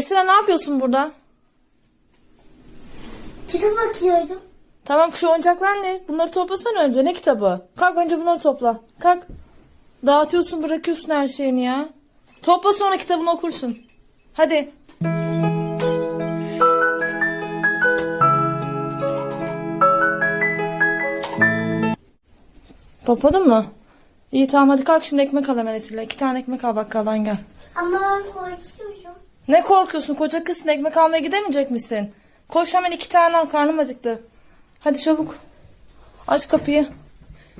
Esra ne yapıyorsun burada? Kitap bakıyordum. Tamam şu oyuncaklar ne? Bunları toplasana önce. Ne kitabı? Kalk önce bunları topla. Kalk. Dağıtıyorsun bırakıyorsun her şeyini ya. Topla sonra kitabını okursun. Hadi. Topladın mı? İyi tamam hadi kalk şimdi ekmek al hemen Esile. İki tane ekmek al bakkaldan gel. Ama ben korkuyorum. Ne korkuyorsun koca kızsın ekmek almaya gidemeyecek misin? Koş hemen iki tane al karnım acıktı. Hadi çabuk. Aç kapıyı.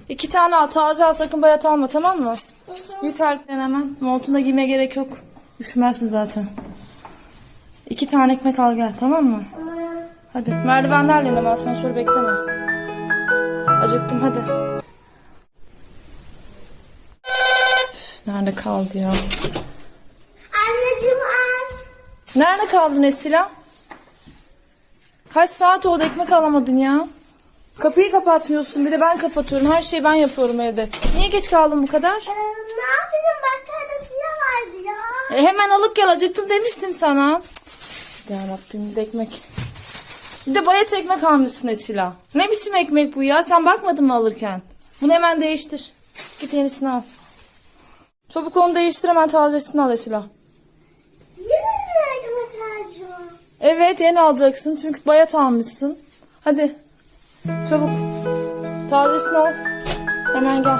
İki tane al taze al sakın bayat alma tamam mı? Git harflen hemen. Montunu da giymeye gerek yok. Üşümezsin zaten. İki tane ekmek al gel tamam mı? Hadi merdivenlerle in ama sen şöyle bekleme. Acıktım hadi. Nerede kaldı ya? Nerede kaldın Esila? Kaç saat oldu ekmek alamadın ya? Kapıyı kapatmıyorsun bir de ben kapatıyorum. Her şeyi ben yapıyorum evde. Niye geç kaldın bu kadar? Ee, ne yapayım bakkalda silah vardı ya. E, hemen alıp gel acıktın demiştim sana. Ya Rabbim bir de ekmek. Bir de bayat ekmek almışsın Esila. Ne biçim ekmek bu ya? Sen bakmadın mı alırken? Bunu hemen değiştir. Git yenisini al. Çabuk onu değiştir hemen tazesini al Esila. Yine? Evet yeni alacaksın çünkü bayat almışsın. Hadi çabuk. Tazesini al. Hemen gel.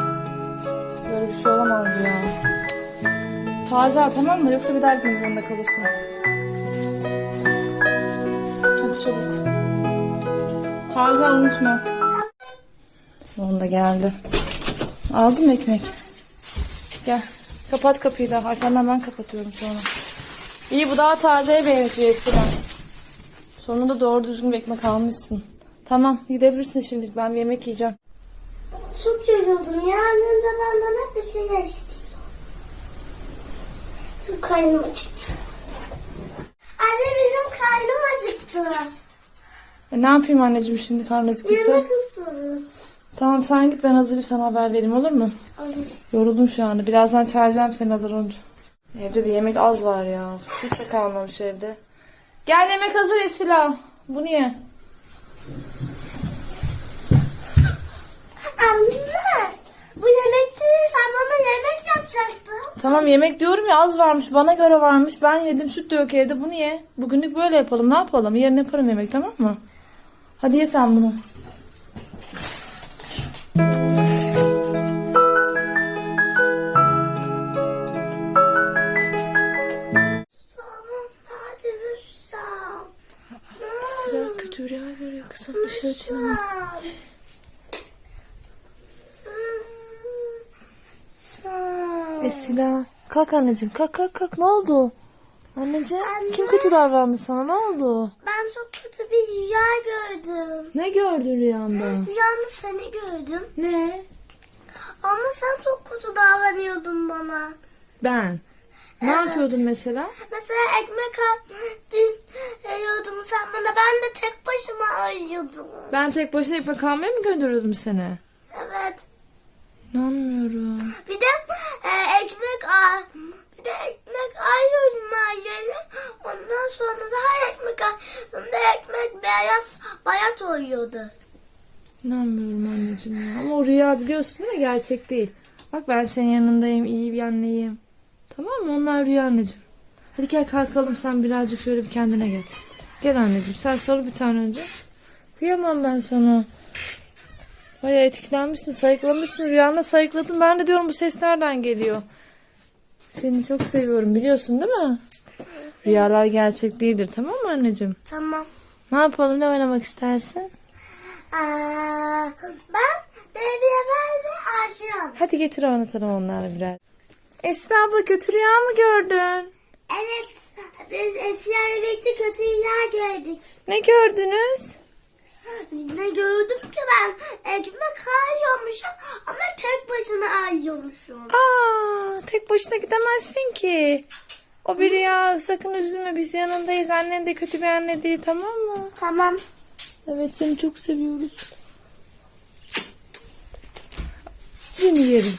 Böyle bir şey olamaz ya. Taze al tamam mı? Yoksa bir daha gitmek zorunda kalırsın. Hadi çabuk. Taze al unutma. Sonunda geldi. Aldın mı ekmek? Gel. Kapat kapıyı da. Arkandan ben kapatıyorum sonra. İyi bu daha tazeye benziyor Esra. Sonunda doğru düzgün bir ekmek almışsın. Tamam gidebilirsin şimdi. Ben bir yemek yiyeceğim. Çok yoruldım. Yarın da benden hep bir şeyler istiyor. Çok karnım acıktı. Anne benim karnım acıktı. E, ne yapayım anneciğim şimdi karnın acıktıysa? Yemek ısırız. Tamam sen git ben hazırlayıp sana haber vereyim olur mu? Olur. Yoruldum şu anda. Birazdan çağıracağım seni hazır olunca. Evde de yemek az var ya. Hiç de kalmamış evde. Gel yemek hazır Esila. Bu niye? Anne. Bu yemek değil. Sen bana yemek yapacaktın. Tamam yemek diyorum ya az varmış. Bana göre varmış. Ben yedim süt de yok evde. Bu niye? Bugünlük böyle yapalım. Ne yapalım? Yarın yaparım yemek tamam mı? Hadi ye sen bunu. Kızım. Dışarı çıkma. Sen. Esila. Kalk anneciğim. Kalk kalk kalk. Ne oldu? Anneciğim. Anne. Kim kötü davrandı sana? Ne oldu? Ben çok kötü bir rüya gördüm. Ne gördün rüyanda? Rüyamda seni gördüm. Ne? Ama sen çok kötü davranıyordun bana. Ben. Ne Evet. yapıyordun mesela? Mesela ekmek yiyordun bana. Ben de tek başıma ayıyordum. Ben tek başına ekmek almaya mı gönderiyordum seni? Evet. İnanmıyorum. Bir de e, ekmek ay bir de ekmek ayıyordum ayıyordum. Ondan sonra daha ekmek ayıyordum da ekmek beyaz bayat oluyordu. İnanmıyorum anneciğim ya. Ama o rüya biliyorsun değil mi? Gerçek değil. Bak ben senin yanındayım. iyi bir anneyim. Tamam mı? Onlar rüya anneciğim. Hadi gel kalkalım sen birazcık şöyle bir kendine gel. Gel anneciğim sen soru bir tane önce. Kıyamam ben sana. Bayağı etkilenmişsin, sayıklamışsın. Rüyanda sayıkladın. Ben de diyorum bu ses nereden geliyor? Seni çok seviyorum biliyorsun değil mi? Rüyalar gerçek değildir tamam mı anneciğim? Tamam. Ne yapalım ne oynamak istersin? Aa, ben Baby ve Arşın. Hadi getir oynatalım onlarla biraz. Esra abla kötü rüya mı gördün? Evet, biz Esra'yla birlikte kötü rüya gördük. Ne gördünüz? Ne gördüm ki ben? Ekmek ayıyormuşum ama tek başına ayıyormuşum. Aa, tek başına gidemezsin ki. O bir rüya sakın üzülme biz yanındayız. Annen de kötü bir anne değil tamam mı? Tamam. Evet seni çok seviyoruz. Seni yerim.